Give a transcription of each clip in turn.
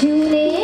兄弟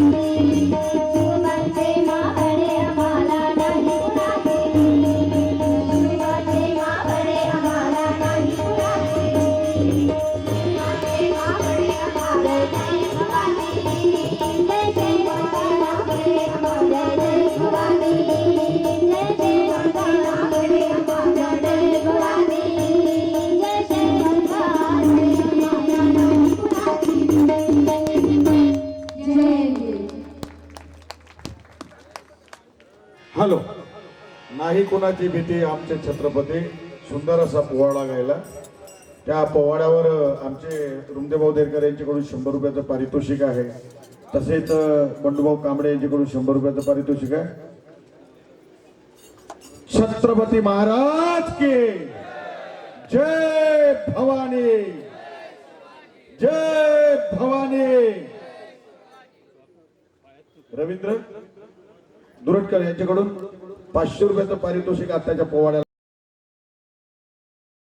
Thank you. Hello. नाही कोणाची भीती आमचे छत्रपती सुंदर असा पोवाडा गायला. त्या पोवाड्यावर आमचे रुमदेभाऊ देरकर यांच्याकडून शंभर रुपयाचं पारितोषिक आहे. तसेच बंडूभाऊ कांबळे यांच्याकडून शंभर रुपयाचं पारितोषिक आहे. छत्रपती महाराज के जय भवानी. जय भवानी. रवींद्र? दुरटकर यांच्याकडून पाचशे रुपयाचं पारितोषिक आत्ताच्या पोवाड्याला